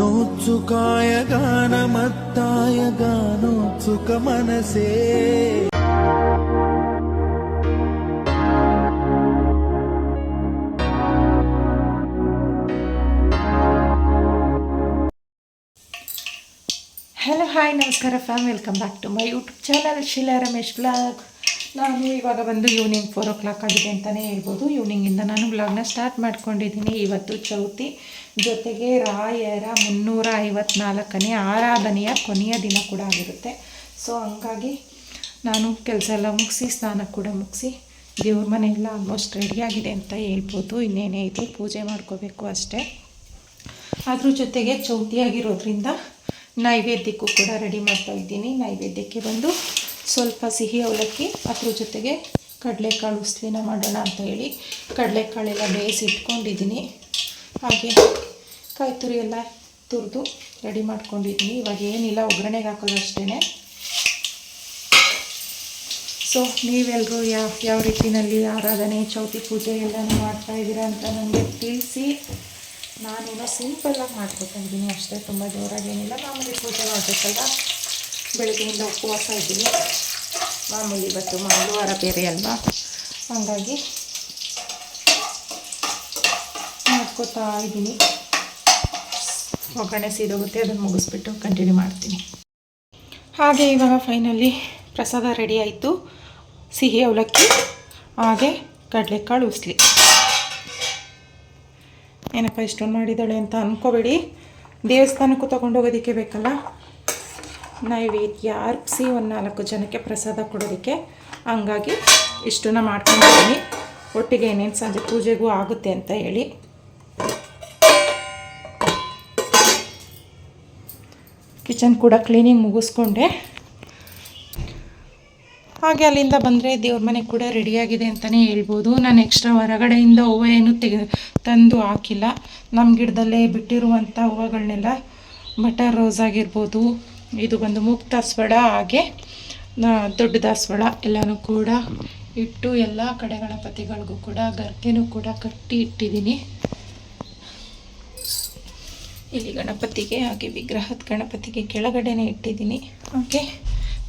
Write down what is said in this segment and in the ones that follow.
నోచుకాయ గానమత్తాయ గానోచుక మనసే ಹಲೋ ಹಾಯ್ ನಮಸ್ಕಾರ fam welcome back to my YouTube channel Shila Ramesh blog ನಾನು ಇವಾಗ ಬಂದು ಈವ್ನಿಂಗ್ ಫೋರ್ ಓ ಕ್ಲಾಕ್ ಆಗಿದೆ ಅಂತಲೇ ಹೇಳ್ಬೋದು ಈವ್ನಿಂಗಿಂದ ನಾನು ಬ್ಲಾಗ್ನ ಸ್ಟಾರ್ಟ್ ಮಾಡ್ಕೊಂಡಿದ್ದೀನಿ ಇವತ್ತು ಚೌತಿ ಜೊತೆಗೆ ರಾಯರ ಮುನ್ನೂರ ಐವತ್ನಾಲ್ಕನೇ ಆರಾಧನೆಯ ಕೊನೆಯ ದಿನ ಕೂಡ ಆಗಿರುತ್ತೆ. ಸೊ ಹಂಗಾಗಿ ನಾನು ಕೆಲಸ ಎಲ್ಲ ಮುಗಿಸಿ, ಸ್ನಾನ ಕೂಡ ಮುಗಿಸಿ, ದೇವ್ರ ಮನೆಯೆಲ್ಲ ಆಲ್ಮೋಸ್ಟ್ ರೆಡಿಯಾಗಿದೆ ಅಂತ ಹೇಳ್ಬೋದು. ಇನ್ನೇನೇ ಇದೆ ಪೂಜೆ ಮಾಡ್ಕೋಬೇಕು ಅಷ್ಟೇ. ಅದ್ರ ಜೊತೆಗೆ ಚೌತಿಯಾಗಿರೋದ್ರಿಂದ ನೈವೇದ್ಯಕ್ಕೂ ಕೂಡ ರೆಡಿ ಮಾಡ್ತಾ ಇದ್ದೀನಿ. ನೈವೇದ್ಯಕ್ಕೆ ಬಂದು ಸ್ವಲ್ಪ ಸಿಹಿ ಅವಲಕ್ಕಿ, ಅದ್ರ ಜೊತೆಗೆ ಕಡಲೆಕಾಳು ಉಸ್ಲಿನ ಮಾಡೋಣ ಅಂತ ಹೇಳಿ ಕಡಲೆಕಾಳೆಲ್ಲ ಬೇಯಿಸಿ ಇಟ್ಕೊಂಡಿದ್ದೀನಿ ಹಾಗೆ ಕಾಯಿ ತುರಿ ಎಲ್ಲ ತುರಿದು ರೆಡಿ ಮಾಡ್ಕೊಂಡಿದ್ದೀನಿ ಇವಾಗ ಏನಿಲ್ಲ, ಒಗ್ಗರಣೆಗೆ ಹಾಕೋದು ಅಷ್ಟೇ ಸೊ ನೀವೆಲ್ಲರೂ ಯಾವ ಯಾವ ರೀತಿಯಲ್ಲಿ ಆರಾಧನೆ, ಚೌತಿ ಪೂಜೆ ಎಲ್ಲನೂ ಮಾಡ್ತಾ ಇದ್ದೀರಾ ಅಂತ ನನಗೆ ತಿಳಿಸಿ. ನಾನೇನೋ ಸಿಂಪಲ್ಲಾಗಿ ಮಾಡ್ಕೊತಾ ಇದ್ದೀನಿ. ಅಷ್ಟೇ, ತುಂಬ ಜೋರಾಗೇನಿಲ್ಲ ಮಾಮೂಲಿ ಪೂಜೆ ಮಾಡಬೇಕಲ್ಲ ಬೆಳಗ್ಗೆಯಿಂದ ಉಪವಾಸ ಇದ್ದೀನಿ. ಮಾಮೂಲಿ ಇವತ್ತು ಮಂಗಳವಾರ ಬೇರೆ ಅಲ್ವಾ? ಹಾಗಾಗಿ ಮಾಡ್ಕೋತಾ ಇದ್ದೀನಿ. ಒಗ್ಗರಣೆ ಸೀದೋಗುತ್ತೆ, ಅದನ್ನು ಮುಗಿಸ್ಬಿಟ್ಟು ಕಂಟಿನ್ಯೂ ಮಾಡ್ತೀನಿ. ಹಾಗೆ ಇವಾಗ ಫೈನಲಿ ಪ್ರಸಾದ ರೆಡಿ ಆಯಿತು. ಸಿಹಿ ಅವಲಕ್ಕಿ, ಹಾಗೆ ಕಡಲೆಕಾಳು ಉಸ್ಲಿ. ಏನಪ್ಪ ಇಷ್ಟೊಂದು ಮಾಡಿದ್ದಾಳೆ ಅಂತ ಅಂದ್ಕೋಬೇಡಿ ದೇವಸ್ಥಾನಕ್ಕೂ ತೊಗೊಂಡೋಗೋದಕ್ಕೆ ಬೇಕಲ್ಲ? ನೈವೇದ್ಯ ಅರ್ಪಿಸಿ ಒಂದು ನಾಲ್ಕು ಜನಕ್ಕೆ ಪ್ರಸಾದ ಕೊಡೋದಕ್ಕೆ. ಹಂಗಾಗಿ ಇಷ್ಟನ್ನ ಮಾಡ್ಕೊಂಡಿದ್ದೀನಿ. ಒಟ್ಟಿಗೆ ಏನೇನು ಸಂಜೆ ಪೂಜೆಗೂ ಆಗುತ್ತೆ ಅಂತ ಹೇಳಿ. ಕಿಚನ್ ಕೂಡ ಕ್ಲೀನಿಂಗ್ ಮುಗಿಸ್ಕೊಂಡೆ. ಹಾಗೆ ಅಲ್ಲಿಂದ ಬಂದರೆ ದೇವ್ರ ಮನೆ ಕೂಡ ರೆಡಿಯಾಗಿದೆ ಅಂತಲೇ ಹೇಳ್ಬೋದು. ನಾನು ಎಕ್ಸ್ಟ್ರಾ ಹೊರಗಡೆಯಿಂದ ಹೂವು ಏನು ತೆಗೆ, ತಂದು ಹಾಕಿಲ್ಲ. ನಮ್ಮ ಗಿಡದಲ್ಲೇ ಬಿಟ್ಟಿರುವಂಥ ಹೂವುಗಳನ್ನೆಲ್ಲ ಬಟರ್ ರೋಸ್ ಆಗಿರ್ಬೋದು, ಇದು ಬಂದು ಮುಕ್ತ ದಾಸವಾಳ ಹಾಗೆ ದೊಡ್ಡ ದಾಸವಾಳ ಎಲ್ಲನೂ ಕೂಡ ಇಟ್ಟು ಎಲ್ಲ ಕಡೆ ಗಣಪತಿಗಳಿಗೂ ಕೂಡ, ಗರ್ಗೆನೂ ಕೂಡ ಕಟ್ಟಿ ಇಟ್ಟಿದ್ದೀನಿ. ಇಲ್ಲಿ ಗಣಪತಿಗೆ, ಹಾಗೆ ವಿಗ್ರಹದ ಗಣಪತಿಗೆ ಕೆಳಗಡೆನೇ ಇಟ್ಟಿದ್ದೀನಿ. ಓಕೆ.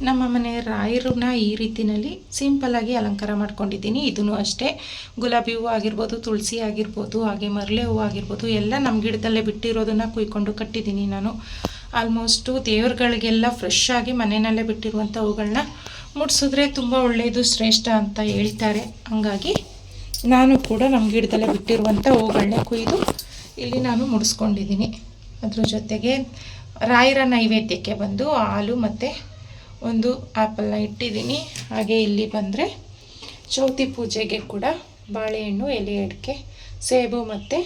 ನಮ್ಮ ಮನೆ ರಾಯರನ್ನ ಈ ರೀತಿಯಲ್ಲಿ ಸಿಂಪಲ್ಲಾಗಿ ಅಲಂಕಾರ ಮಾಡ್ಕೊಂಡಿದ್ದೀನಿ. ಇದೂ ಅಷ್ಟೇ. ಗುಲಾಬಿ ಹೂವು ಆಗಿರ್ಬೋದು, ತುಳಸಿ ಆಗಿರ್ಬೋದು, ಹಾಗೆ ಮರಳೆ ಹೂವು ಆಗಿರ್ಬೋದು, ಎಲ್ಲ ನಮ್ಮ ಗಿಡದಲ್ಲೇ ಬಿಟ್ಟಿರೋದನ್ನು ಕುಯ್ಕೊಂಡು ಕಟ್ಟಿದ್ದೀನಿ ನಾನು. ಆಲ್ಮೋಸ್ಟು ದೇವ್ರುಗಳಿಗೆಲ್ಲ ಫ್ರೆಶ್ ಆಗಿ ಮನೆಯಲ್ಲೇ ಬಿಟ್ಟಿರುವಂಥ ಹೂಗಳನ್ನ ಮುಡ್ಸಿದ್ರೆ ತುಂಬ ಒಳ್ಳೆಯದು, ಶ್ರೇಷ್ಠ ಅಂತ ಹೇಳ್ತಾರೆ. ಹಂಗಾಗಿ ನಾನು ಕೂಡ ನಮ್ಮ ಗಿಡದಲ್ಲೇ ಬಿಟ್ಟಿರುವಂಥ ಹೂಗಳನ್ನೇ ಕುಯ್ದು ಇಲ್ಲಿ ನಾನು ಮುಡಿಸ್ಕೊಂಡಿದ್ದೀನಿ. ಅದ್ರ ಜೊತೆಗೆ ರಾಯರ ನೈವೇದ್ಯಕ್ಕೆ ಬಂದು ಹಾಲು ಮತ್ತು ಒಂದು ಆ್ಯಪಲ್ನ ಇಟ್ಟಿದ್ದೀನಿ. ಹಾಗೆ ಇಲ್ಲಿ ಬಂದರೆ ಚೌತಿ ಪೂಜೆಗೆ ಕೂಡ ಬಾಳೆಹಣ್ಣು ಎಲೆ ಅಡಿಕೆ ಸೇಬು ಮತ್ತು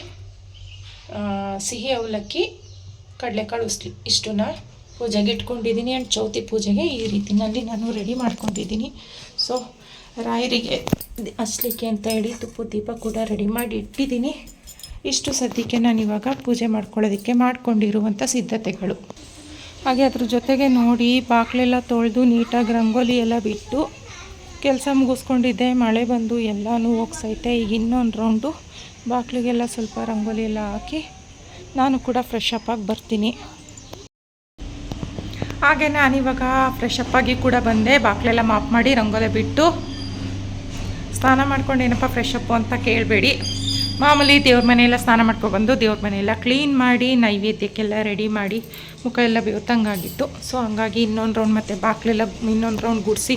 ಸಿಹಿ ಅವಲಕ್ಕಿ, ಕಡಲೆಕಾಳು ಉಸ್ಲಿ ಇಷ್ಟನ್ನ ಪೂಜೆಗೆ ಇಟ್ಕೊಂಡಿದ್ದೀನಿ. ಆ್ಯಂಡ್ ಚೌತಿ ಪೂಜೆಗೆ ಈ ರೀತಿಯಲ್ಲಿ ನಾನು ರೆಡಿ ಮಾಡ್ಕೊಂಡಿದ್ದೀನಿ. ಸೊ ರಾಯರಿಗೆ ಹಚ್ಲಿಕ್ಕೆ ಅಂತ ಹೇಳಿ ತುಪ್ಪ ದೀಪ ಕೂಡ ರೆಡಿ ಮಾಡಿ ಇಟ್ಟಿದ್ದೀನಿ. ಇಷ್ಟು ಸದ್ಯಕ್ಕೆ ನಾನು ಇವಾಗ ಪೂಜೆ ಮಾಡ್ಕೊಳ್ಳೋದಕ್ಕೆ ಮಾಡ್ಕೊಂಡಿರುವಂಥ ಸಿದ್ಧತೆಗಳು. ಹಾಗೆ ಅದ್ರ ಜೊತೆಗೆ ನೋಡಿ ಬಾಗಿಲೆಲ್ಲ ತೊಳೆದು ನೀಟಾಗಿ ರಂಗೋಲಿ ಎಲ್ಲ ಬಿಟ್ಟು ಕೆಲಸ ಮುಗಿಸ್ಕೊಂಡಿದ್ದೆ. ಮಳೆ ಬಂದು ಎಲ್ಲನೂ ಹೋಗ್ಸೈತೆ. ಈಗ ಇನ್ನೊಂದು ರೌಂಡು ಬಾಗಿಲಿಗೆಲ್ಲ ಸ್ವಲ್ಪ ರಂಗೋಲಿ ಎಲ್ಲ ಹಾಕಿ ನಾನು ಕೂಡ ಫ್ರೆಶ್ ಅಪ್ ಆಗಿ ಬರ್ತೀನಿ. ಹಾಗೆ ನಾನಿವಾಗ ಫ್ರೆಶ್ ಅಪ್ ಆಗಿ ಕೂಡ ಬಂದೆ. ಬಾಗಿಲೆಲ್ಲ ಮಾಪ್ ಮಾಡಿ ರಂಗೋಲಿ ಬಿಟ್ಟು ಸ್ನಾನ ಮಾಡ್ಕೊಂಡು ಏನಪ್ಪ ಫ್ರೆಶ್ ಅಪ್ಪು ಅಂತ ಕೇಳಬೇಡಿ. ಮಾಮೂಲಿ ದೇವ್ರ ಮನೆಯೆಲ್ಲ ಸ್ನಾನ ಮಾಡ್ಕೊಬಂದು ದೇವ್ರ ಮನೆಯೆಲ್ಲ ಕ್ಲೀನ್ ಮಾಡಿ, ನೈವೇದ್ಯಕ್ಕೆಲ್ಲ ರೆಡಿ ಮಾಡಿ, ಮುಖ ಎಲ್ಲ ಬೇವತ್ತಂಗಾಗಿತ್ತು. ಸೊ ಹಂಗಾಗಿ ಇನ್ನೊಂದು ರೌಂಡ್ ಮತ್ತು ಬಾಕ್ಲೆಲ್ಲ ಇನ್ನೊಂದು ರೌಂಡ್ ಗುಡಿಸಿ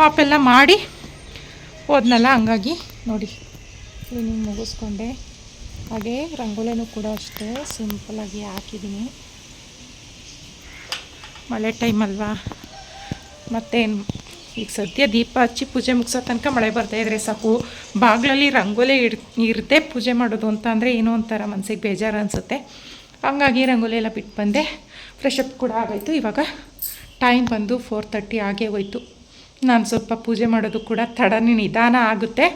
ಮಾಪೆಲ್ಲ ಮಾಡಿ ಹೋದ್ನಲ್ಲ, ಹಂಗಾಗಿ ನೋಡಿ ಕ್ಲೀನಿಂಗ್ ಮುಗಿಸ್ಕೊಂಡೆ. ಹಾಗೆ ರಂಗೋಲಿನೂ ಕೂಡ ಅಷ್ಟೇ ಸಿಂಪಲಾಗಿ ಹಾಕಿದ್ದೀನಿ. ಮಳೆ ಟೈಮ್ ಅಲ್ವಾ? ಮತ್ತೇನು? ಈಗ ಸದ್ಯ ದೀಪ ಹಚ್ಚಿ ಪೂಜೆ ಮುಗಿಸೋ ತನಕ ಮಳೆ ಬರ್ತಾ ಇದ್ರೆ ಸಾಕು. ಬಾಗಿಲಲ್ಲಿ ರಂಗೋಲಿ ಇಡ್, ಇರದೆ ಪೂಜೆ ಮಾಡೋದು ಅಂತ ಅಂದರೆ ಏನೋ ಒಂಥರ ಮನಸ್ಸಿಗೆ ಬೇಜಾರು ಅನಿಸುತ್ತೆ. ಹಂಗಾಗಿ ರಂಗೋಲಿ ಎಲ್ಲ ಬಿಟ್ಟು ಬಂದೆ. ಫ್ರೆಶ್ ಅಪ್ ಕೂಡ ಆಗೋಯ್ತು. ಇವಾಗ ಟೈಮ್ ಬಂದು ಫೋರ್ ತರ್ಟಿ ಆಗೇ ಹೋಯ್ತು. ನಾನು ಸ್ವಲ್ಪ ಪೂಜೆ ಮಾಡೋದು ಕೂಡ ತಡನೇ ನಿಧಾನ ಆಗುತ್ತೆ.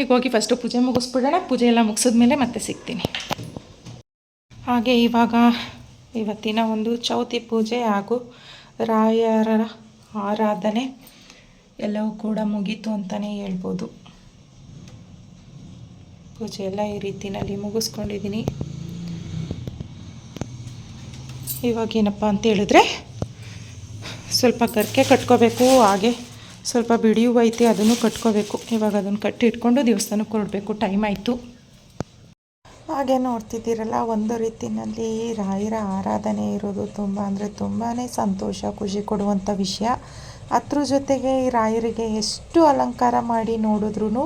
ಈಗ ಹೋಗಿ ಫಸ್ಟು ಪೂಜೆ ಮುಗಿಸ್ಬಿಡೋಣ. ಪೂಜೆ ಎಲ್ಲ ಮುಗಿಸಿದ್ಮೇಲೆ ಮತ್ತೆ ಸಿಗ್ತೀನಿ. ಹಾಗೆ ಇವಾಗ ಇವತ್ತಿನ ಒಂದು ಚೌತಿ ಪೂಜೆ ಹಾಗೂ ರಾಯರ ಆರಾಧನೆ ಎಲ್ಲವೂ ಕೂಡ ಮುಗೀತು ಅಂತಲೇ ಹೇಳ್ಬೋದು. ಪೂಜೆ ಎಲ್ಲ ಈ ರೀತಿಯಲ್ಲಿ ಮುಗಿಸ್ಕೊಂಡಿದ್ದೀನಿ. ಇವಾಗ ಏನಪ್ಪ ಅಂತ ಹೇಳಿದ್ರೆ, ಸ್ವಲ್ಪ ಗರ್ಕೆ ಕಟ್ಕೋಬೇಕು, ಹಾಗೆ ಸ್ವಲ್ಪ ಬಿಡಿ ಐತೆ ಅದನ್ನು ಕಟ್ಕೋಬೇಕು. ಇವಾಗ ಅದನ್ನು ಕಟ್ಟಿ ಇಟ್ಕೊಂಡು ದೇವಸ್ಥಾನಕ್ಕೆ ಹೊರಡಬೇಕು. ಟೈಮ್ ಆಯಿತು. ಹಾಗೆ ನೋಡ್ತಿದ್ದೀರಲ್ಲ, ಒಂದು ರೀತಿಯಲ್ಲಿ ರಾಯರ ಆರಾಧನೆ ಇರೋದು ತುಂಬ ಅಂದರೆ ತುಂಬಾ ಸಂತೋಷ, ಖುಷಿ ಕೊಡುವಂಥ ವಿಷಯ. ಅದ್ರ ಜೊತೆಗೆ ಈ ರಾಯರಿಗೆ ಎಷ್ಟು ಅಲಂಕಾರ ಮಾಡಿ ನೋಡಿದ್ರೂ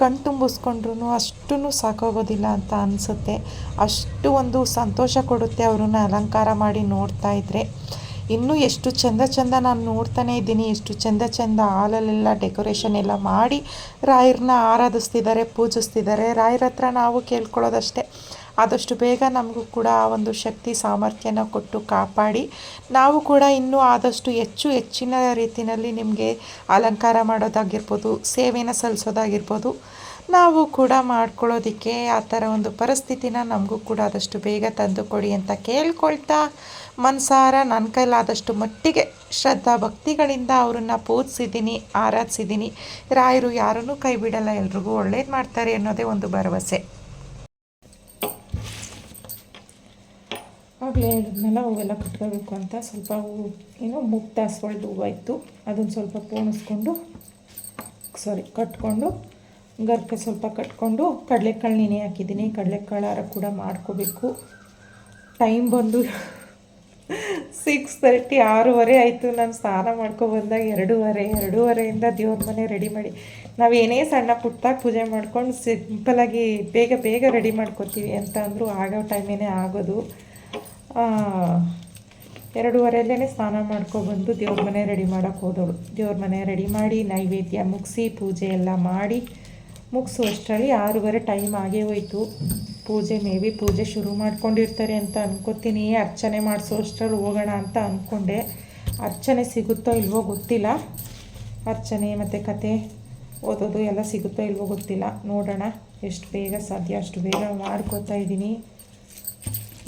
ಕಣ್ ತುಂಬಿಸ್ಕೊಂಡ್ರು ಅಷ್ಟೂ ಸಾಕಾಗೋದಿಲ್ಲ ಅಂತ ಅನಿಸುತ್ತೆ. ಅಷ್ಟು ಒಂದು ಸಂತೋಷ ಕೊಡುತ್ತೆ ಅವ್ರನ್ನ ಅಲಂಕಾರ ಮಾಡಿ ನೋಡ್ತಾ ಇದ್ದರೆ ಇನ್ನೂ ಎಷ್ಟು ಚಂದ ಚಂದ ನಾನು ನೋಡ್ತಾನೆ ಇದ್ದೀನಿ ಎಷ್ಟು ಚಂದ ಚಂದ ಹಾಲಲ್ಲೆಲ್ಲ ಡೆಕೋರೇಷನ್ ಎಲ್ಲ ಮಾಡಿ ರಾಯರನ್ನ ಆರಾಧಿಸ್ತಿದ್ದಾರೆ, ಪೂಜಿಸ್ತಿದ್ದಾರೆ. ರಾಯರ ಹತ್ರ ನಾವು ಕೇಳ್ಕೊಳ್ಳೋದಷ್ಟೇ. ಆದಷ್ಟು ಬೇಗ ನಮಗೂ ಕೂಡ ಆ ಒಂದು ಶಕ್ತಿ ಸಾಮರ್ಥ್ಯನ ಕೊಟ್ಟು ಕಾಪಾಡಿ. ನಾವು ಕೂಡ ಇನ್ನೂ ಆದಷ್ಟು ಹೆಚ್ಚು ಹೆಚ್ಚಿನ ರೀತಿಯಲ್ಲಿ ನಿಮಗೆ ಅಲಂಕಾರ ಮಾಡೋದಾಗಿರ್ಬೋದು, ಸೇವೆನ ಸಲ್ಲಿಸೋದಾಗಿರ್ಬೋದು, ನಾವು ಕೂಡ ಮಾಡ್ಕೊಳ್ಳೋದಕ್ಕೆ ಆ ಥರ ಒಂದು ಪರಿಸ್ಥಿತಿನ ನಮಗೂ ಕೂಡ ಆದಷ್ಟು ಬೇಗ ತಂದುಕೊಡಿ ಅಂತ ಕೇಳ್ಕೊಳ್ತಾ ಮನಸಾರ ನನ್ನ ಕೈಲಾದಷ್ಟು ಮಟ್ಟಿಗೆ ಶ್ರದ್ಧಾ ಭಕ್ತಿಗಳಿಂದ ಅವರನ್ನು ಪೂಜಿಸಿದ್ದೀನಿ, ಆರಾಧಿಸಿದ್ದೀನಿ. ರಾಯರು ಯಾರನ್ನೂ ಕೈ ಬಿಡಲ್ಲ ಎಲ್ರಿಗೂ ಒಳ್ಳೇದು ಮಾಡ್ತಾರೆ ಅನ್ನೋದೇ ಒಂದು ಭರವಸೆ. ಆಗಲೇ ಹೇಳಿದ್ನಲ್ಲ, ಹೂವೆಲ್ಲ ಕಟ್ಕೋಬೇಕು ಅಂತ. ಸ್ವಲ್ಪ ಹೂವು ಏನೋ ಮುಕ್ತ ದಾಸವಾಳದ ಹೂವು ಇತ್ತು. ಅದನ್ನು ಸ್ವಲ್ಪ ಪೋಣಿಸ್ಕೊಂಡು ಸಾರಿ ಕಟ್ಕೊಂಡು, ಗರ್ಕೆ ಸ್ವಲ್ಪ ಕಟ್ಕೊಂಡು, ಕಡಲೆಕಾಳು ನೆನೆ ಹಾಕಿದ್ದೀನಿ. ಕಡಲೆಕಾಳಾರ ಕೂಡ ಮಾಡ್ಕೋಬೇಕು. ಟೈಮ್ ಬಂದು ಸಿಕ್ಸ್ ತರ್ಟಿ ಆರೂವರೆ ಆಯಿತು. ನಾನು ಸ್ನಾನ ಮಾಡ್ಕೊಬಂದಾಗ ಎರಡೂವರೆ ಎರಡೂವರೆಯಿಂದ ದೇವ್ರ ಮನೆ ರೆಡಿ ಮಾಡಿ. ನಾವು ಏನೇ ಸಣ್ಣ ಪುಟ್ಟಾಗಿ ಪೂಜೆ ಮಾಡ್ಕೊಂಡು ಸಿಂಪಲಾಗಿ ಬೇಗ ಬೇಗ ರೆಡಿ ಮಾಡ್ಕೊತೀವಿ ಅಂತ ಅಂದರೂ ಆಗೋ ಟೈಮೇನೆ ಆಗೋದು. ಆ, ಎರಡೂವರೆಯಲ್ಲೇ ಸ್ನಾನ ಮಾಡ್ಕೊಬಂದು ದೇವ್ರ ಮನೆ ರೆಡಿ ಮಾಡೋಕ್ಕೆ ಹೋದವಳು ದೇವ್ರ ಮನೆ ರೆಡಿ ಮಾಡಿ ನೈವೇದ್ಯ ಮುಗಿಸಿ ಪೂಜೆ ಎಲ್ಲ ಮಾಡಿ ಮುಗಿಸುವಷ್ಟರಲ್ಲಿ ಆರೂವರೆ ಟೈಮ್ ಆಗೇ ಹೋಯ್ತು. ಪೂಜೆ, ಮೇ ಬಿ ಪೂಜೆ ಶುರು ಮಾಡ್ಕೊಂಡಿರ್ತಾರೆ ಅಂತ ಅನ್ಕೋತೀನಿ. ಅರ್ಚನೆ ಮಾಡಿಸೋ ಅಷ್ಟರಲ್ಲಿ ಹೋಗೋಣ ಅಂತ ಅಂದ್ಕೊಂಡೆ ಅರ್ಚನೆ ಸಿಗುತ್ತೋ ಇಲ್ವೋ ಗೊತ್ತಿಲ್ಲ. ಅರ್ಚನೆ ಮತ್ತು ಕತೆ ಓದೋದು ಎಲ್ಲ ಸಿಗುತ್ತೋ ಇಲ್ವೋ ಗೊತ್ತಿಲ್ಲ. ನೋಡೋಣ. ಎಷ್ಟು ಬೇಗ ಸಾಧ್ಯ, ಅಷ್ಟು ಬೇಗ ಮಾಡ್ಕೋತಾ ಇದ್ದೀನಿ.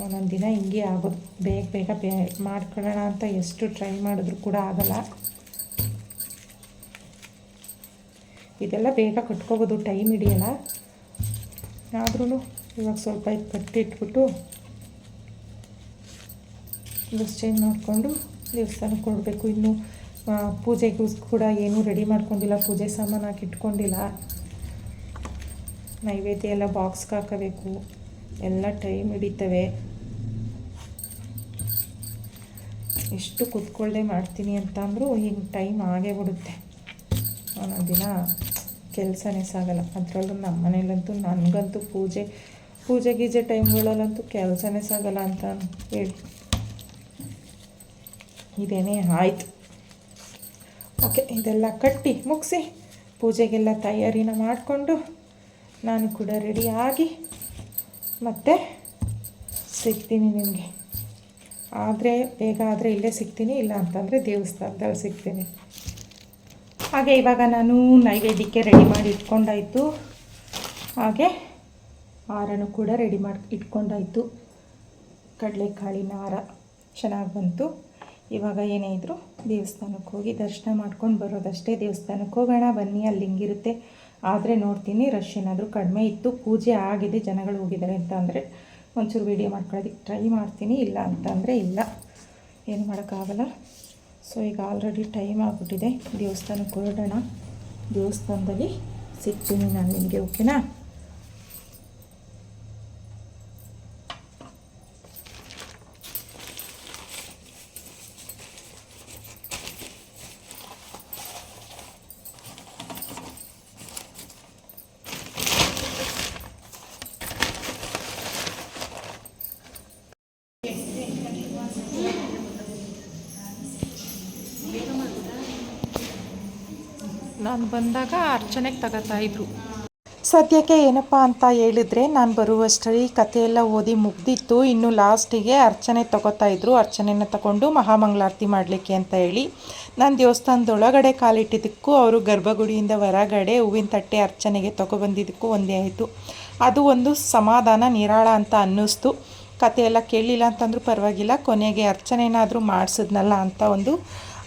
ಒಂದೊಂದು ದಿನ ಹಿಂಗೆ ಆಗೋದು ಬೇಗ ಬೇಗ ಬೇ ಮಾಡ್ಕೊಳ್ಳೋಣ ಅಂತ ಎಷ್ಟು ಟ್ರೈ ಮಾಡಿದ್ರು ಕೂಡ ಆಗಲ್ಲ. ಇದೆಲ್ಲ ಬೇಗ ಕಟ್ಕೋಬೋದು. ಟೈಮ್ ಹಿಡಿಯಲ್ಲ. ಆದ್ರೂ ಇವಾಗ ಸ್ವಲ್ಪ ಇದು ಕಟ್ಟಿಟ್ಬಿಟ್ಟು ಡ್ರೆಸ್ ಚೇಂಜ್ ಮಾಡಿಕೊಂಡು ದೇವಸ್ಥಾನಕ್ಕೆ ಕೊಡಬೇಕು. ಇನ್ನು ಪೂಜೆಗೂ ಕೂಡ ಏನೂ ರೆಡಿ ಮಾಡ್ಕೊಂಡಿಲ್ಲ. ಪೂಜೆ ಸಾಮಾನು ಹಾಕಿ ಇಟ್ಕೊಂಡಿಲ್ಲ. ನೈವೇದ್ಯ ಎಲ್ಲ ಬಾಕ್ಸ್ಗೆ ಹಾಕಬೇಕು. ಎಲ್ಲ ಟೈಮ್ ಹಿಡಿತವೆ. ಎಷ್ಟು ಕುತ್ಕೊಳ್ಳೆ ಮಾಡ್ತೀನಿ ಅಂತ ಅಂದರೂ ಹಿಂಗೆ ಟೈಮ್ ಆಗೇ ಬಿಡುತ್ತೆ. ಒಂದೊಂದು ದಿನ. ಕೆಲಸನೇ ಸಾಗಲ್ಲ. ಅದರಲ್ಲೂ ನಮ್ಮ ಮನೇಲಂತೂ ನನಗಂತೂ ಪೂಜೆ ಪೂಜೆ ಗೀಜೆ ಟೈಮ್ಗಳಲ್ಲಂತೂ ಕೆಲಸನೇ ಸಾಗಲ್ಲ ಅಂತ ಹೇಳಿ. ಇದೇನೇ ಆಯಿತು. ಓಕೆ, ಇದೆಲ್ಲ ಕಟ್ಟಿ ಮುಗಿಸಿ. ಪೂಜೆಗೆಲ್ಲ ತಯಾರಿನ ಮಾಡಿಕೊಂಡು ನಾನು ಕೂಡ ರೆಡಿ ಆಗಿ ಮತ್ತೆ ಸಿಗ್ತೀನಿ ನಿಮಗೆ. ಆದರೆ, ಬೇಗ ಆದರೆ ಇಲ್ಲೇ ಸಿಗ್ತೀನಿ, ಇಲ್ಲ ಅಂತಂದರೆ ದೇವಸ್ಥಾನದಲ್ಲಿ ಸಿಗ್ತೀನಿ. ಹಾಗೆ ಇವಾಗ ನಾನು ನೈವೇದ್ಯಕ್ಕೆ ರೆಡಿ ಮಾಡಿ ಇಟ್ಕೊಂಡಾಯಿತು. ಹಾಗೆ ಹಾರನೂ ಕೂಡ ರೆಡಿ ಮಾಡಿ ಇಟ್ಕೊಂಡಾಯಿತು. ಕಡಲೆಕಾಳಿನ ಹಾರ ಚೆನ್ನಾಗಿ ಬಂತು. ಇವಾಗ ಏನೇ ಇದ್ದರೂ ದೇವಸ್ಥಾನಕ್ಕೆ ಹೋಗಿ ದರ್ಶನ ಮಾಡ್ಕೊಂಡು ಬರೋದಷ್ಟೇ. ದೇವಸ್ಥಾನಕ್ಕೆ ಹೋಗೋಣ, ಬನ್ನಿ, ಅಲ್ಲಿ ಹಿಂಗಿರುತ್ತೆ ಆದರೆ ನೋಡ್ತೀನಿ ರಶ್ ಏನಾದರೂ ಕಡಿಮೆ ಇತ್ತು. ಪೂಜೆ ಆಗಿದೆ, ಜನಗಳು ಹೋಗಿದ್ದಾರೆ ಅಂತ ಅಂದರೆ ಒಂಚೂರು ವೀಡಿಯೋ ಮಾಡ್ಕೊಳ್ಳೋದಕ್ಕೆ ಟ್ರೈ ಮಾಡ್ತೀನಿ. ಇಲ್ಲ ಅಂತಂದರೆ ಇಲ್ಲ. ಏನು ಮಾಡೋಕ್ಕಾಗಲ್ಲ. ಸೊ ಈಗ ಆಲ್ರೆಡಿ ಟೈಮ್ ಆಗಿಬಿಟ್ಟಿದೆ. ದೇವಸ್ಥಾನಕ್ಕೆ ಹೊರಡೋಣ. ದೇವಸ್ಥಾನದಲ್ಲಿ ಸಿಗ್ತೀನಿ ನಾನು ನಿಮಗೆ ಓಕೆನಾ ನಾನು ಬಂದಾಗ ಅರ್ಚನೆಗೆ ತಗೋತಾ ಇದ್ರು. ಸದ್ಯಕ್ಕೆ ಏನಪ್ಪ ಅಂತ ಹೇಳಿದ್ರೆ ನಾನು ಬರುವಷ್ಟರಲ್ಲಿ ಕಥೆಯೆಲ್ಲ ಓದಿ ಮುಗ್ದಿತ್ತು. ಇನ್ನು ಲಾಸ್ಟಿಗೆ ಅರ್ಚನೆ ತಗೋತಾ ಇದ್ರು. ಅರ್ಚನೆನ ತಗೊಂಡು ಮಹಾಮಂಗಳಾರತಿ ಮಾಡಲಿಕ್ಕೆ ಅಂತ ಹೇಳಿ ನಾನು ದೇವಸ್ಥಾನದೊಳಗಡೆ ಕಾಲಿಟ್ಟಿದ್ದಕ್ಕೂ ಅವರು ಗರ್ಭಗುಡಿಯಿಂದ ಹೊರಗಡೆ ಹೂವಿನ ತಟ್ಟೆ ಅರ್ಚನೆಗೆ ತಗೊಬಂದಿದ್ದಕ್ಕೂ ಒಂದೇ ಆಯಿತು. ಅದು ಒಂದು ಸಮಾಧಾನ, ನಿರಾಳ ಅಂತ ಅನ್ನಿಸ್ತು. ಕಥೆಯೆಲ್ಲ ಕೇಳಲಿಲ್ಲ ಅಂತಂದ್ರೂ ಪರವಾಗಿಲ್ಲ. ಕೊನೆಗೆ ಅರ್ಚನೆನಾದರೂ ಮಾಡಿಸಿದ್ನಲ್ಲ ಅಂತ ಒಂದು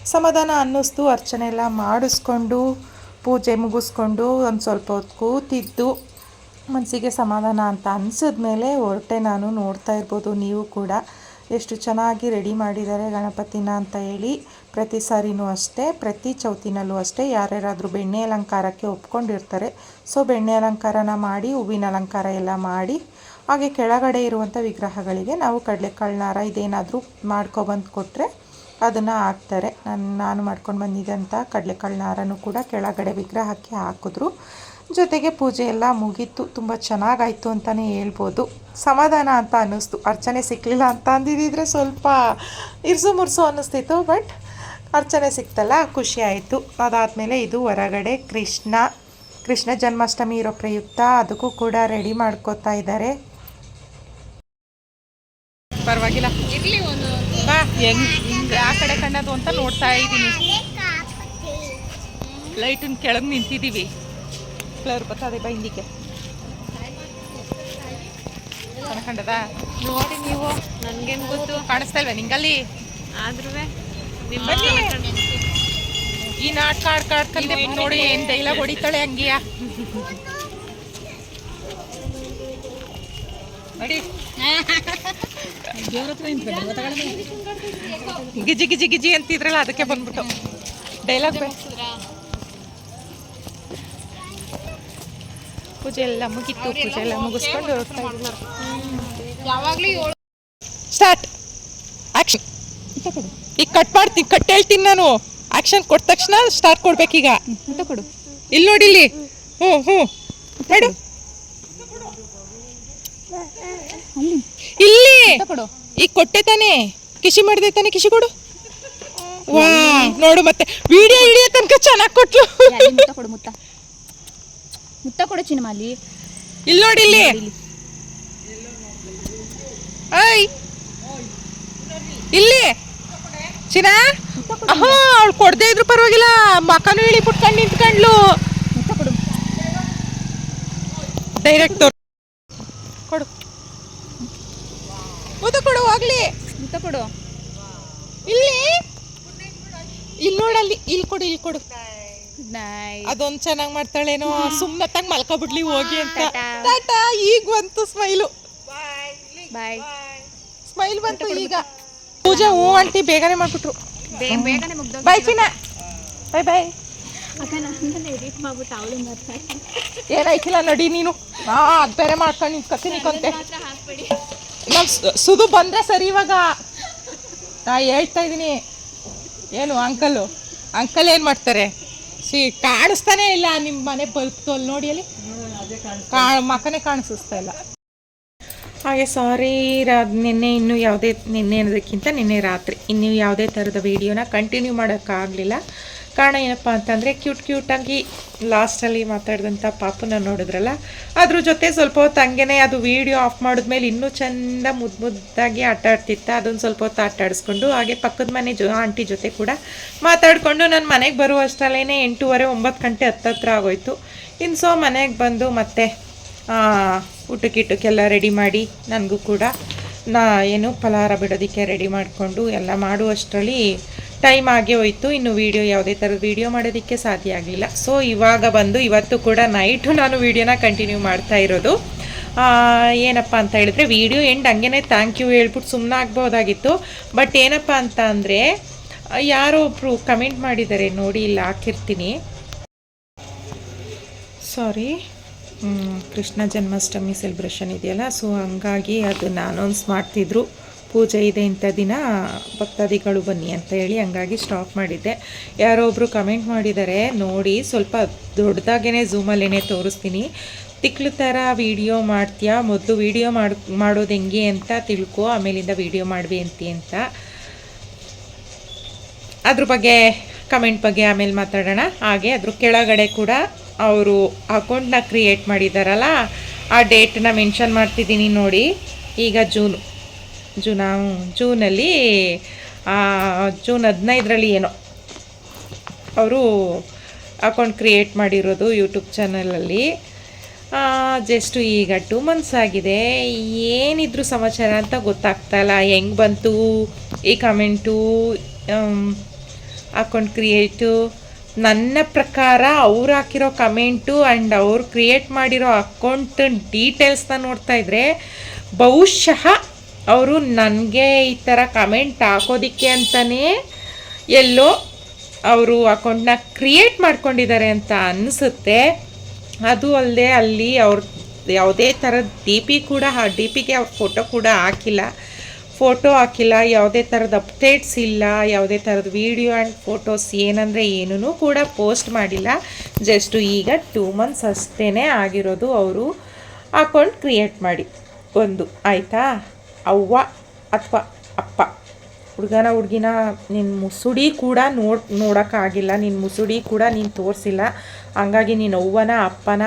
ಸಮಾಧಾನ ಅನ್ನಿಸ್ತು, ಅರ್ಚನೆ ಎಲ್ಲ ಮಾಡಿಸ್ಕೊಂಡು, ಪೂಜೆ ಮುಗಿಸ್ಕೊಂಡು ಒಂದು ಸ್ವಲ್ಪ ಹೊತ್ತು ಕೂತಿದ್ದು. ಮನಸ್ಸಿಗೆ ಸಮಾಧಾನ ಅಂತ ಅನಿಸಿದ್ಮೇಲೆ ಹೊರಟೆ ನಾನು ನೋಡ್ತಾ ಇರ್ಬೋದು, ನೀವು ಕೂಡ. ಎಷ್ಟು ಚೆನ್ನಾಗಿ ರೆಡಿ ಮಾಡಿದ್ದಾರೆ ಗಣಪತಿನ ಅಂತ ಹೇಳಿ. ಪ್ರತಿ ಸಾರಿನೂ ಅಷ್ಟೇ, ಪ್ರತಿ ಚೌತಿನಲ್ಲೂ ಅಷ್ಟೇ. ಯಾರ್ಯಾರಾದರೂ ಬೆಣ್ಣೆ ಅಲಂಕಾರಕ್ಕೆ ಒಪ್ಕೊಂಡಿರ್ತಾರೆ. ಸೊ, ಬೆಣ್ಣೆ ಅಲಂಕಾರನ ಮಾಡಿ, ಹೂವಿನ ಅಲಂಕಾರ ಎಲ್ಲ ಮಾಡಿ, ಹಾಗೆ ಕೆಳಗಡೆ ಇರುವಂಥ ವಿಗ್ರಹಗಳಿಗೆ ನಾವು ಕಡಲೆಕಾಳು, ನಾರ, ಇದೇನಾದರೂ ಮಾಡ್ಕೊಬಂದು ಕೊಟ್ಟರೆ ಅದನ್ನು ಹಾಕ್ತಾರೆ. ನಾನು ನಾನು ಮಾಡ್ಕೊಂಡು ಬಂದಿದ್ದಂಥ ಕಡಲೆಕಾಳು ನಾರನ್ನು ಕೂಡ ಕೆಳಗಡೆ ವಿಗ್ರಹಕ್ಕೆ ಹಾಕಿದ್ರು. ಜೊತೆಗೆ ಪೂಜೆ ಎಲ್ಲ ಮುಗೀತು. ತುಂಬ ಚೆನ್ನಾಗಾಯಿತು ಅಂತಲೇ ಹೇಳ್ಬೋದು. ಸಮಾಧಾನ ಅಂತ ಅನ್ನಿಸ್ತು. ಅರ್ಚನೆ ಸಿಕ್ಕಲಿಲ್ಲ ಅಂತ ಅಂದಿದ್ದಿದ್ರೆ ಸ್ವಲ್ಪ ಇರ್ಸು ಮುರ್ಸು ಅನ್ನಿಸ್ತಿತ್ತು ಬಟ್ ಅರ್ಚನೆ ಸಿಕ್ತಲ್ಲ ಖುಷಿ ಆಯಿತು. ಅದಾದಮೇಲೆ ಇದು ಹೊರಗಡೆ ಕೃಷ್ಣ ಕೃಷ್ಣ ಜನ್ಮಾಷ್ಟಮಿ ಇರೋ ಪ್ರಯುಕ್ತ. ಅದಕ್ಕೂ ಕೂಡ ರೆಡಿ ಮಾಡ್ಕೋತಾ ಇದ್ದಾರೆ. ಪರವಾಗಿಲ್ಲ. ಆ ಕಡೆ ಕಣ್ಣದು ಅಂತ ನೋಡ್ತಾ ಇದ್ದೀನಿ. ಲೈಟಿನ ಕೆಳಗೆ ನಿಂತಿದ್ದೀವಿ ಕ್ಲರ್ ಬರ್ತದೆ ಬೈಂದಿಗೆ ಕಂಡದ ಕಣ್ಕಂಡದ? ನೋಡಿ ನೀವು ನನ್ಗೇನು ಗೊತ್ತು? ಕಾಣಿಸ್ತಾ ಇಲ್ವಾ ನಿಂಗಲ್ಲಿ? ಆದ್ರೂ. ಈ ನಾಟಕ ಆಡ್ಕಾಡ್ಕಂಡೆ ನೋಡಿ ಏನು ಡೈಲಾಗ್ ಹೊಡಿತಾಳೆ ಹಂಗಿಯ? ನೋಡಿ. ಗಿಜಿ ಗಿಜಿ ಗಿಜಿ ಅಂತಿದ್ರಲ್ಲ ಅದಕ್ಕೆ ಬಂದ್ಬಿಟ್ಟು. ಡೈಲಾಗ್ ಪೂಜೆ ಎಲ್ಲ ಮುಗೀತು ಪೂಜೆ ಎಲ್ಲ ಮುಗಿಸ್ಕೊಂಡು ಯಾವಾಗ್ಲೂ ಸ್ಟಾರ್ಟ್ ಆಕ್ಷನ್ ಈಗ ಕಟ್ ಮಾಡ್ತೀನಿ ಕಟ್ ಹೇಳ್ತೀನಿ ನಾನು. ಆಕ್ಷನ್ ಕೊಟ್ಟ ತಕ್ಷಣ ಸ್ಟಾರ್ಟ್ ಕೊಡ್ಬೇಕೀಗ. ಅಂತ ಕೊಡು ಇಲ್ಲಿ ನೋಡಿ ಇಲ್ಲಿ. ಹ್ಞೂ ಹ್ಞೂ ಮಾಡು. ಇಲ್ಲಿ. ಈಗ ಕೊಟ್ಟೆ ತಾನೆ. ಕಿಶಿ ಮಾಡಿದೆ ತಾನೆ ಕಿಶಿ ಕೊಡು. ವಾ ನೋಡು ಮತ್ತೆ. ವಿಡಿಯೋ ಹಿಡಿಯೋ ತನಕ ಚೆನ್ನಾಗಿ ಕೊಟ್ಲು. ಕೊಡು ಮುತ್ತ. ಮುತ್ತ ಕೊಡು ಚಿನ್ಮಾಲಿ ಇಲ್ಲಿ ನೋಡಿ ಇಲ್ಲಿ. ಐ. ಇಲ್ಲಿ. ಚಿನ್ನ. ಅಹೋ ಅವಳು ಕೊಡದೇ ಇದ್ರು ಪರವಾಗಿಲ್ಲ. ಮಕನು ಇಳಿ ಬಿಟ್ಕೊಂಡು ನಿಂತ್ಕೊಂಡ್ಲು. ಡೈರೆಕ್ಟ್ ಕೊಡು. ಮುದ ಕೊಡು ಹೋಗ್ಲಿ. ಊತ ಕೊಡು. ಇಲ್ಲಿ? ಇಲ್ಲಿ ನೋಡಲ್ಲಿ ಇಲ್ಲಿ ಕೊಡು ಇಲ್ಲಿ ಕೊಡು. ಅದೊಂದ್ ಚೆನ್ನಾಗ್ ಮಾಡ್ತಾಳೇನೋ ಸುಮ್ಮನೆ ತಂಗ್ ಮಲ್ಕೊಬಿಡ್ಲಿ ಹೋಗಿ ಅಂತ. ಟಾಟಾ. ಈಗ ಬಂತು ಸ್ಮೈಲು ಬಾಯ್ ಸ್ಮೈಲ್ ಬಂತು ಈಗ. ಪೂಜೆ ಹೂ ಆಂಟಿ ಬೇಗನೆ ಮಾಡ್ಬಿಟ್ರು. ಬಾಯ್ ಚಿನ್ನ. ಬಾಯ್ ಬಾಯ್ ಏನಾಯ್ತಿಲ್ಲ ನಡಿ ನೀನು. ಹಾ ಅದ್ ಬೇರೆ ಮಾಡ್ಕೊಂಡು ನಿಂತ್ಕೊತೀನಿ ಕಂತೆ. ಸ- ಸುದು ಬಂದ್ರೆ ಸರಿ ಇವಾಗ. ನಾ ಹೇಳ್ತಾ ಇದ್ದೀನಿ. ಏನು ಅಂಕಲು, ಅಂಕಲ್ ಏನು ಮಾಡ್ತಾರೆ? ಸಿ, ಕಾಣಿಸ್ತಾನೆ ಇಲ್ಲ ನಿಮ್ಮ ಮನೆ ಬಲ್ಪ್ ಅಲ್ಲಿ ನೋಡಿ ಅಲ್ಲಿ. ಕಾ ಮಕ್ಕನೇ ಕಾಣಿಸ್ತಾ ಇಲ್ಲ. ಹಾಗೆ ಸಾರಿ ರಾ ನಿನ್ನೆ ಇನ್ನೂ ಯಾವುದೇ, ನಿನ್ನೆ ಅನ್ನೋದಕ್ಕಿಂತ ನಿನ್ನೆ ರಾತ್ರಿ. ಇನ್ನೂ ಯಾವುದೇ ಥರದ ವೀಡಿಯೋನ ಕಂಟಿನ್ಯೂ ಮಾಡೋಕ್ಕಾಗಲಿಲ್ಲ. ಕಾರಣ ಏನಪ್ಪ ಅಂತಂದರೆ ಕ್ಯೂಟ್ ಕ್ಯೂಟಾಗಿ ಲಾಸ್ಟಲ್ಲಿ ಮಾತಾಡಿದಂಥ ಪಾಪುನ ನೋಡಿದ್ರಲ್ಲ? ಅದ್ರ ಜೊತೆ ಸ್ವಲ್ಪ ಹೊತ್ತು ಅದು ವೀಡಿಯೋ ಆಫ್ ಮಾಡಿದ್ಮೇಲೆ ಇನ್ನೂ ಚೆಂದ ಮುದ್ದು ಮುದ್ದಾಗಿ ಆಟ ಆಡ್ತಿತ್ತ ಅದೊಂದು ಸ್ವಲ್ಪ ಹೊತ್ತು ಆಟ ಆಡಿಸ್ಕೊಂಡು ಹಾಗೆ ಪಕ್ಕದ ಮನೆ ಜೊ ಆಂಟಿ ಜೊತೆ ಕೂಡ ಮಾತಾಡಿಕೊಂಡು ನಾನು ಮನೆಗೆ ಬರುವಷ್ಟರಲ್ಲೇ ಎಂಟೂವರೆ ಒಂಬತ್ತು ಗಂಟೆ ಹತ್ತತ್ರ ಆಗೋಯ್ತು. ಇನ್ನು ಸೊ ಮನೆಗೆ ಬಂದು ಮತ್ತೆ ಆ, ಊಟಕ್ಕಿಟ್ಟಕ್ಕೆಲ್ಲ ರೆಡಿ ಮಾಡಿ ನನಗೂ ಕೂಡ ನಾ ಏನು ಫಲಹಾರ ಬಿಡೋದಕ್ಕೆ ರೆಡಿ ಮಾಡಿಕೊಂಡು ಎಲ್ಲ ಮಾಡುವಷ್ಟರಲ್ಲಿ ಟೈಮ್ ಆಗೇ ಹೋಯ್ತು, ಇನ್ನು ವಿಡಿಯೋ ಯಾವುದೇ ಥರದ ವಿಡಿಯೋ ಮಾಡೋದಕ್ಕೆ ಸಾಧ್ಯ ಆಗಲಿಲ್ಲ. ಸೊ ಇವಾಗ ಬಂದು ಇವತ್ತು ಕೂಡ ನೈಟು ನಾನು ವೀಡಿಯೋನ ಕಂಟಿನ್ಯೂ ಮಾಡ್ತಾ ಇರೋದು. ಏನಪ್ಪ ಅಂತ ಹೇಳಿದ್ರೆ ವಿಡಿಯೋ ಎಂಡ್ ಹಂಗೇನೆ ಥ್ಯಾಂಕ್ ಯು ಹೇಳ್ಬಿಟ್ಟು ಸುಮ್ಮನೆ ಆಗ್ಬೋದಾಗಿತ್ತು. ಬಟ್ ಏನಪ್ಪ ಅಂತ ಅಂದರೆ, ಯಾರೋ ಒಬ್ಬರು ಕಮೆಂಟ್ ಮಾಡಿದ್ದಾರೆ ನೋಡಿ, ಇಲ್ಲಿ ಹಾಕಿರ್ತೀನಿ. ಸಾರಿ ಕೃಷ್ಣ ಜನ್ಮಾಷ್ಟಮಿ ಸೆಲೆಬ್ರೇಷನ್ ಇದೆಯಲ್ಲ ಸೊ ಹಂಗಾಗಿ ಅದನ್ನು ಅನೌನ್ಸ್ ಮಾಡ್ತಿದ್ರು. ಪೂಜೆ ಇದೆ ಇಂಥ ದಿನ, ಭಕ್ತಾದಿಗಳು ಬನ್ನಿ ಅಂತ ಹೇಳಿ ಹಂಗಾಗಿ ಸ್ಟಾಪ್ ಮಾಡಿದ್ದೆ. ಯಾರೋ ಒಬ್ಬರು ಕಮೆಂಟ್ ಮಾಡಿದ್ದಾರೆ, ನೋಡಿ ಸ್ವಲ್ಪ ದೊಡ್ಡದಾಗೇ ಝೂಮಲ್ಲೇ ತೋರಿಸ್ತೀನಿ. ತಿಕ್ಲು ಥರ ವಿಡಿಯೋ ಮಾಡ್ತೀಯಾ? ಮೊದಲು ವಿಡಿಯೋ ಮಾಡಿ, ಮಾಡೋದು ಹೆಂಗೆ ಅಂತ ತಿಳ್ಕೊ, ಆಮೇಲಿಂದ ವಿಡಿಯೋ ಮಾಡ್ಬಿ ಅಂತಿ ಅಂತ. ಅದ್ರ ಬಗ್ಗೆ ಕಮೆಂಟ್ ಬಗ್ಗೆ ಆಮೇಲೆ ಮಾತಾಡೋಣ. ಹಾಗೆ ಅದ್ರ ಕೆಳಗಡೆ ಕೂಡ ಅವರು ಅಕೌಂಟ್ನ ಕ್ರಿಯೇಟ್ ಮಾಡಿದ್ದಾರಲ್ಲ ಆ ಡೇಟನ್ನ ಮೆನ್ಷನ್ ಮಾಡ್ತಿದ್ದೀನಿ ನೋಡಿ. ಈಗ ಜೂನು ಜೂನಾ ಜೂನಲ್ಲಿ ಜೂನ್ ಹದಿನೈದರಲ್ಲಿ ಏನೋ ಅವರು ಅಕೌಂಟ್ ಕ್ರಿಯೇಟ್ ಮಾಡಿರೋದು ಯೂಟ್ಯೂಬ್ ಚಾನಲಲ್ಲಿ ಜಸ್ಟು ಈಗ ಟೂ ಮಂತ್ಸ್ ಆಗಿದೆ. ಏನಿದ್ರು ಸಮಾಚಾರ ಅಂತ ಗೊತ್ತಾಗ್ತಾ ಇಲ್ಲ. ಹೆಂಗೆ ಬಂತು ಈ ಕಮೆಂಟು ಅಕೌಂಟ್ ಕ್ರಿಯೇಟು ನನ್ನ ಪ್ರಕಾರ ಅವ್ರು ಹಾಕಿರೋ ಕಮೆಂಟು ಆ್ಯಂಡ್ ಅವ್ರು ಕ್ರಿಯೇಟ್ ಮಾಡಿರೋ ಅಕೌಂಟ್ ಡೀಟೇಲ್ಸ್ನ ನೋಡ್ತಾ ಇದ್ರೆ ಬಹುಶಃ ಅವರು ನನಗೆ ಈ ಥರ ಕಮೆಂಟ್ ಹಾಕೋದಿಕ್ಕೆ ಅಂತಲೇ ಎಲ್ಲೋ ಅವರು ಅಕೌಂಟ್ನ ಕ್ರಿಯೇಟ್ ಮಾಡ್ಕೊಂಡಿದ್ದಾರೆ ಅಂತ ಅನಿಸುತ್ತೆ. ಅದು ಅಲ್ಲದೆ ಅಲ್ಲಿ ಅವ್ರ ಯಾವುದೇ ಥರದ ಡಿ ಪಿ ಕೂಡ ಡಿ ಪಿಗೆ ಅವ್ರ ಫೋಟೋ ಕೂಡ ಹಾಕಿಲ್ಲ. ಫೋಟೋ ಹಾಕಿಲ್ಲ, ಯಾವುದೇ ಥರದ ಅಪ್ಡೇಟ್ಸ್ ಇಲ್ಲ, ಯಾವುದೇ ಥರದ ವೀಡಿಯೋ ಆ್ಯಂಡ್ ಫೋಟೋಸ್ ಏನಂದರೆ ಏನೂ ಕೂಡ ಪೋಸ್ಟ್ ಮಾಡಿಲ್ಲ. ಜಸ್ಟು ಈಗ ಟೂ ಮಂತ್ಸ್ ಅಷ್ಟೇ ಆಗಿರೋದು ಅವರು ಅಕೌಂಟ್ ಕ್ರಿಯೇಟ್ ಮಾಡಿ. ಒಂದು, ಆಯಿತಾ? ಅವ್ವ ಅಥವಾ ಅಪ್ಪ. ಹುಡುಗನ, ಹುಡುಗಿನ ನಿನ್ನ ಮುಸುಡಿ ಕೂಡ ನೋಡ್, ನೋಡೋಕ್ಕಾಗಿಲ್ಲ. ನಿನ್ನ ಮುಸುಡಿ ಕೂಡ ನೀನು ತೋರಿಸಿಲ್ಲ. ಹಂಗಾಗಿ ನೀನು ಅವ್ವನ, ಅಪ್ಪನ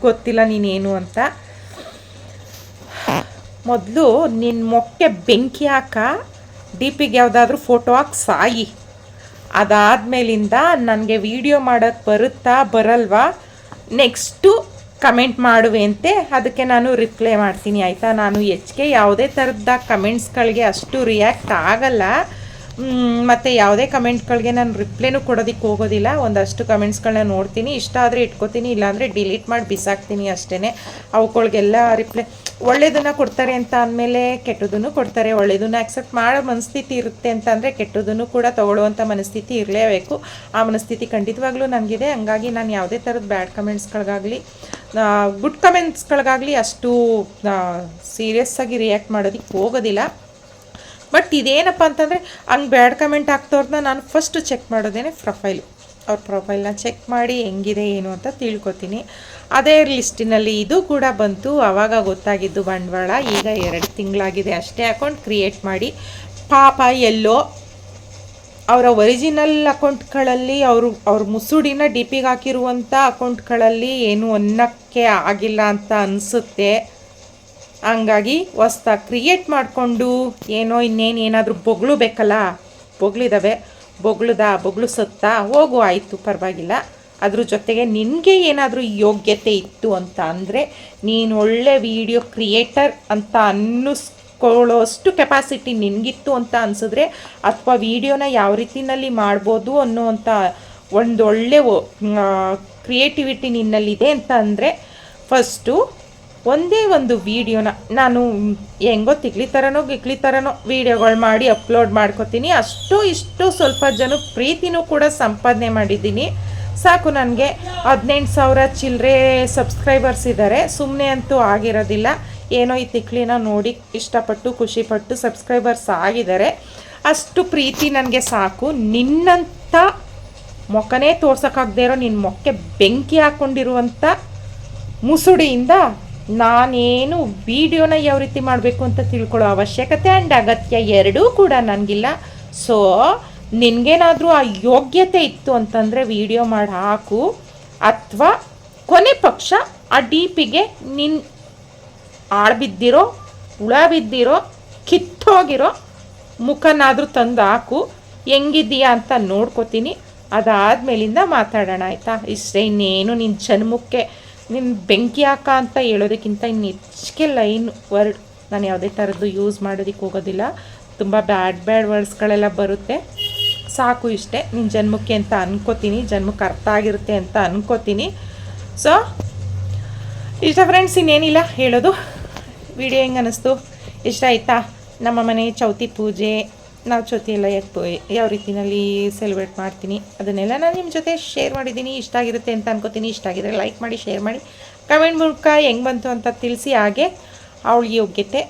ಗೊತ್ತಿಲ್ಲ ನೀನೇನು ಅಂತ. ಮೊದಲು ನಿನ್ನ ಮೊಕ್ಕೆ ಬೆಂಕಿ ಹಾಕ ಡಿ ಪಿಗೆ ಯಾವುದಾದ್ರೂ ಫೋಟೋ ಹಾಕಿ, ಸಾಯಿ. ಅದಾದ ಮೇಲಿಂದ ನನಗೆ ವಿಡಿಯೋ ಮಾಡೋಕ್ಕೆ ಬರುತ್ತಾ, ಬರಲ್ವಾ? ನೆಕ್ಸ್ಟು ಕಮೆಂಟ್ ಮಾಡುವೆಂತೆ ಅದಕ್ಕೆ ನಾನು ರಿಪ್ಲೈ ಮಾಡ್ತೀನಿ, ಆಯಿತಾ? ನಾನು ಹೆಚ್ಚಿಗೆ ಯಾವುದೇ ಥರದ ಕಮೆಂಟ್ಸ್ಗಳಿಗೆ ಅಷ್ಟು ರಿಯಾಕ್ಟ್ ಆಗಲ್ಲ. ಮತ್ತು ಯಾವುದೇ ಕಮೆಂಟ್ಗಳಿಗೆ ನಾನು ರಿಪ್ಲೈನೂ ಕೊಡೋದಕ್ಕೆ ಹೋಗೋದಿಲ್ಲ. ಒಂದಷ್ಟು ಕಮೆಂಟ್ಸ್ಗಳನ್ನ ನೋಡ್ತೀನಿ. ಇಷ್ಟ ಆದರೆ ಇಟ್ಕೋತೀನಿ, ಇಲ್ಲಾಂದರೆ ಡಿಲೀಟ್ ಮಾಡಿ ಬಿಸಾಕ್ತೀನಿ ಅಷ್ಟೇ ಅವುಗಳಿಗೆಲ್ಲ ರಿಪ್ಲೈ ಒಳ್ಳೇದನ್ನು ಕೊಡ್ತಾರೆ ಅಂತ ಅಂದಮೇಲೆ ಕೆಟ್ಟದನ್ನು ಕೊಡ್ತಾರೆ. ಒಳ್ಳೇದನ್ನು ಆಕ್ಸೆಪ್ಟ್ ಮಾಡೋ ಮನಸ್ಥಿತಿ ಇರುತ್ತೆ ಅಂತ ಅಂದರೆ ಕೆಟ್ಟದನ್ನು ಕೂಡ ತೊಗೊಳ್ಳುವಂಥ ಮನಸ್ಥಿತಿ ಇರಲೇಬೇಕು. ಆ ಮನಸ್ಥಿತಿ ಖಂಡಿತವಾಗ್ಲೂ ನನಗಿದೆ ಹಂಗಾಗಿ ನಾನು ಯಾವುದೇ ಥರದ ಬ್ಯಾಡ್ ಕಮೆಂಟ್ಸ್ಗಳಿಗಾಗಲಿ ಗುಡ್ ಕಮೆಂಟ್ಸ್ಗಳಿಗಾಗಲಿ ಅಷ್ಟು ಸೀರಿಯಸ್ಸಾಗಿ ರಿಯಾಕ್ಟ್ ಮಾಡೋದಕ್ಕೆ ಹೋಗೋದಿಲ್ಲ. ಬಟ್ ಇದೇನಪ್ಪ ಅಂತಂದರೆ, ಹಂಗೆ ಬ್ಯಾಡ್ ಕಮೆಂಟ್ ಹಾಕ್ತವ್ರನ್ನ ನಾನು ಫಸ್ಟು ಚೆಕ್ ಮಾಡೋದೇನೆ ಪ್ರೊಫೈಲು ಅವ್ರ ಪ್ರೊಫೈಲ್ನ ಚೆಕ್ ಮಾಡಿ ಹೆಂಗಿದೆ, ಏನು ಅಂತ ತಿಳ್ಕೊತೀನಿ. ಅದೇ ಲಿಸ್ಟಿನಲ್ಲಿ ಇದು ಕೂಡ ಬಂತು. ಆವಾಗ ಗೊತ್ತಾಗಿದ್ದು ಬಂಡವಾಳ. ಈಗ ಎರಡು ತಿಂಗಳಾಗಿದೆ ಅಷ್ಟೇ ಅಕೌಂಟ್ ಕ್ರಿಯೇಟ್ ಮಾಡಿ. ಪಾಪ ಎಲ್ಲೋ ಅವರ ಒರಿಜಿನಲ್ ಅಕೌಂಟ್ಗಳಲ್ಲಿ ಅವರು, ಅವ್ರ ಮುಸುಡಿನ ಡಿ ಪಿಗೆ ಹಾಕಿರುವಂಥ ಅಕೌಂಟ್ಗಳಲ್ಲಿ ಏನು ಅನ್ನಕ್ಕೆ ಆಗಿಲ್ಲ ಅಂತ ಅನಿಸುತ್ತೆ. ಹಂಗಾಗಿ ಹೊಸ್ತಾಗಿ ಕ್ರಿಯೇಟ್ ಮಾಡಿಕೊಂಡು ಏನೋ ಇನ್ನೇನು ಏನಾದರೂ ಬೊಗಳು ಬೇಕಲ್ಲ ಬೊಗಳಿದ್ದಾವೆ ಬೊಗ್ಳುದ, ಬೊಗಳು ಸತ್ತ, ಹೋಗು, ಆಯಿತು, ಪರವಾಗಿಲ್ಲ. ಅದ್ರ ಜೊತೆಗೆ ನಿನಗೆ ಏನಾದರೂ ಯೋಗ್ಯತೆ ಇತ್ತು ಅಂತ ಅಂದರೆ ನೀನು ಒಳ್ಳೆ ವಿಡಿಯೋ ಕ್ರಿಯೇಟರ್ ಅಂತ ಅನ್ನಿಸ್ಕೊಳ್ಳೋಷ್ಟು ಕೆಪಾಸಿಟಿ ನಿನಗಿತ್ತು ಅಂತ ಅನಿಸಿದ್ರೆ ಅಥವಾ ವಿಡಿಯೋನ ಯಾವ ರೀತಿನಲ್ಲಿ ಮಾಡ್ಬೋದು ಅನ್ನೋವಂಥ ಒಂದೊಳ್ಳೆ ಕ್ರಿಯೇಟಿವಿಟಿ ನಿನ್ನಲ್ಲಿದೆ ಅಂತ ಅಂದರೆ ಫಸ್ಟು ಒಂದೇ ಒಂದು ವೀಡಿಯೋನ ನಾನು ಹೆಂಗೋ ತಿಕ್ಲಿ ಥರನೋ ಗಿಗ್ಲಿ ಥರನೋ ವೀಡಿಯೋಗಳು ಮಾಡಿ ಅಪ್ಲೋಡ್ ಮಾಡ್ಕೋತೀನಿ. ಅಷ್ಟು ಇಷ್ಟು ಸ್ವಲ್ಪ ಜನ ಪ್ರೀತಿನೂ ಕೂಡ ಸಂಪಾದನೆ ಮಾಡಿದ್ದೀನಿ. ಸಾಕು ನನಗೆ. ಹದಿನೆಂಟು ಸಾವಿರ ಚಿಲ್ಲರೆ ಸಬ್ಸ್ಕ್ರೈಬರ್ಸ್ ಇದ್ದಾರೆ ಸುಮ್ಮನೆ ಅಂತೂ ಆಗಿರೋದಿಲ್ಲ. ಏನೋ ಈ ತಿಕ್ಲಿನ ನೋಡಿ ಇಷ್ಟಪಟ್ಟು, ಖುಷಿಪಟ್ಟು ಸಬ್ಸ್ಕ್ರೈಬರ್ಸ್ ಆಗಿದ್ದಾರೆ. ಅಷ್ಟು ಪ್ರೀತಿ ನನಗೆ ಸಾಕು. ನಿನ್ನಂಥ ಮೊಕ್ಕನೇ ತೋರ್ಸೋಕ್ಕಾಗದೇ ಇರೋ ನಿನ್ನ ಮೊಕ್ಕೆ ಬೆಂಕಿ ಹಾಕ್ಕೊಂಡಿರುವಂಥ ಮುಸುಡಿಯಿಂದ ನಾನೇನು ವಿಡಿಯೋನ ಯಾವ ರೀತಿ ಮಾಡಬೇಕು ಅಂತ ತಿಳ್ಕೊಳ್ಳೋ ಅವಶ್ಯಕತೆ ಆ್ಯಂಡ್ ಅಗತ್ಯ ಎರಡೂ ಕೂಡ ನನಗಿಲ್ಲ. ಸೊ ನಿನಗೇನಾದರೂ ಆ ಯೋಗ್ಯತೆ ಇತ್ತು ಅಂತಂದರೆ ವಿಡಿಯೋ ಮಾಡಿ ಹಾಕು, ಅಥವಾ ಕೊನೆ ಪಕ್ಷ ಆ ಡಿ ಪಿಗೆ ನಿನ್ನ ಆಳ್ಬಿದ್ದಿರೋ ಹುಳ ಬಿದ್ದಿರೋ, ಕಿತ್ತೋಗಿರೋ ಮುಖನಾದರೂ ತಂದು ಹಾಕು, ಹೆಂಗಿದ್ದೀಯಾ ಅಂತ ನೋಡ್ಕೋತೀನಿ. ಅದಾದಮೇಲಿಂದ ಮಾತಾಡೋಣ, ಆಯಿತಾ? ಇಷ್ಟೇ, ಇನ್ನೇನು ನಿನ್ನ ಜನ್ಮಕ್ಕೆ ನಿನ್ನ ಬೆಂಕಿ ಹಾಕ ಅಂತ ಹೇಳೋದಕ್ಕಿಂತ ಇನ್ನು ಹೆಚ್ಚಿಗೆ ಲೈನ್ ವರ್ಡ್ ನಾನು ಯಾವುದೇ ಥರದ್ದು ಯೂಸ್ ಮಾಡೋದಕ್ಕೆ ಹೋಗೋದಿಲ್ಲ. ತುಂಬ ಬ್ಯಾಡ್ ಬ್ಯಾಡ್ ವರ್ಡ್ಸ್ಗಳೆಲ್ಲ ಬರುತ್ತೆ. ಸಾಕು ಇಷ್ಟೇ. ನಿನ್ನ ಜನ್ಮಕ್ಕೆ ಅಂತ ಅನ್ಕೋತೀನಿ. ಜನ್ಮಕ್ಕೆ ಅರ್ಥ ಆಗಿರುತ್ತೆ ಅಂತ ಅನ್ಕೋತೀನಿ. ಸೊ ಇಷ್ಟ ಫ್ರೆಂಡ್ಸ್ ಇನ್ನೇನಿಲ್ಲ ಹೇಳೋದು. ವಿಡಿಯೋ ಹೆಂಗೆ ಅನ್ನಿಸ್ತು ಇಷ್ಟ ಆಯಿತಾ? ನಮ್ಮ ಮನೆ ಚೌತಿ ಪೂಜೆ. ನಾವು ಚೌತಿ ಎಲ್ಲ ಯಾಕೆ ಯಾವ ರೀತಿಯಲ್ಲಿ ಸೆಲೆಬ್ರೇಟ್ ಮಾಡ್ತೀನಿ. ಅದನ್ನೆಲ್ಲ ನಾನು ನಿಮ್ಮ ಜೊತೆ ಶೇರ್ ಮಾಡಿದ್ದೀನಿ. ಇಷ್ಟ ಆಗಿರುತ್ತೆ ಅಂತ ಅನ್ಕೋತೀನಿ. ಇಷ್ಟ ಆಗಿದ್ರೆ ಲೈಕ್ ಮಾಡಿ ಶೇರ್ ಮಾಡಿ. ಕಮೆಂಟ್ ಮೂಲಕ ಹೆಂಗೆ ಬಂತು ಅಂತ ತಿಳಿಸಿ. ಹಾಗೆ ಅವಳಿಗೆ ಯೋಗ್ಯತೆ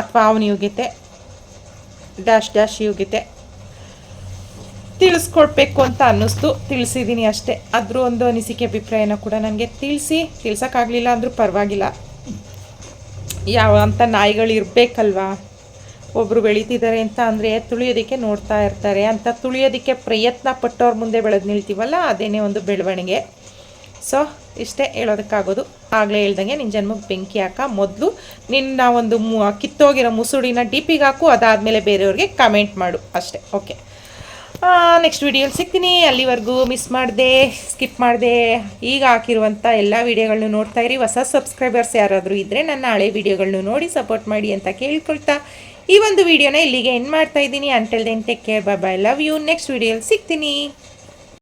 ಅಥವಾ ಅವನ ಯೋಗ್ಯತೆ. ಡ್ಯಾಶ್ ಡ್ಯಾಶ್ ಯೋಗ್ಯತೆ ತಿಳಿಸ್ಕೊಡ್ಬೇಕು ಅಂತ ಅನ್ನಿಸ್ತು. ತಿಳಿಸಿದ್ದೀನಿ ಅಷ್ಟೇ. ಆದರೂ ಒಂದು ಅನಿಸಿಕೆ, ಅಭಿಪ್ರಾಯನ ಕೂಡ ನನಗೆ ತಿಳಿಸಿ. ತಿಳ್ಸೋಕ್ಕಾಗಲಿಲ್ಲ ಅಂದರೂ ಪರವಾಗಿಲ್ಲ. ಯಾವ ಅಂಥ ನಾಯಿಗಳು ಇರಬೇಕಲ್ವಾ ಒಬ್ಬರು ಬೆಳೀತಿದ್ದಾರೆ ಅಂತ ಅಂದರೆ ತುಳಿಯೋದಕ್ಕೆ ನೋಡ್ತಾ ಇರ್ತಾರೆ. ಅಂತ ತುಳಿಯೋದಕ್ಕೆ ಪ್ರಯತ್ನ ಪಟ್ಟವ್ರ ಮುಂದೆ ಬೆಳೆದು ನಿಲ್ತೀವಲ್ಲ, ಅದೇನೇ ಒಂದು ಬೆಳವಣಿಗೆ. ಸೊ ಇಷ್ಟೇ ಹೇಳೋದಕ್ಕಾಗೋದು. ಆಗಲೇ ಹೇಳ್ದಂಗೆ ನಿನ್ನ ಜನ್ಮಕ್ಕೆ ಬೆಂಕಿ ಹಾಕ. ಮೊದಲು ನಿನ್ನ ಒಂದು ಕಿತ್ತೋಗಿರೋ ಮುಸುಡಿನ ಡಿಪಿಗೆ ಹಾಕು, ಅದಾದಮೇಲೆ ಬೇರೆಯವ್ರಿಗೆ ಕಮೆಂಟ್ ಮಾಡು. ಅಷ್ಟೇ. ಓಕೆ ನೆಕ್ಸ್ಟ್ ವಿಡಿಯೋಲಿ ಸಿಗ್ತೀನಿ. ಅಲ್ಲಿವರೆಗೂ ಮಿಸ್ ಮಾಡಿದೆ ಸ್ಕಿಪ್ ಮಾಡಿದೆ. ಈಗ ಹಾಕಿರುವಂಥ ಎಲ್ಲ ವೀಡಿಯೋಗಳನ್ನೂ ನೋಡ್ತಾ ಇರಿ. ಹೊಸ ಸಬ್ಸ್ಕ್ರೈಬರ್ಸ್ ಯಾರಾದರೂ ಇದ್ದರೆ ನನ್ನ ಹಳೆ ವೀಡಿಯೋಗಳನ್ನೂ ನೋಡಿ ಸಪೋರ್ಟ್ ಮಾಡಿ ಅಂತ ಕೇಳ್ಕೊಳ್ತಾ ಈ ಒಂದು ವಿಡಿಯೋನ ಇಲ್ಲಿಗೆ ಎಂಡ್ ಮಾಡ್ತಾ ಇದ್ದೀನಿ. Until then take care bye bye love you next ವಿಡಿಯೋಲಿ ಸಿಗ್ತೀನಿ.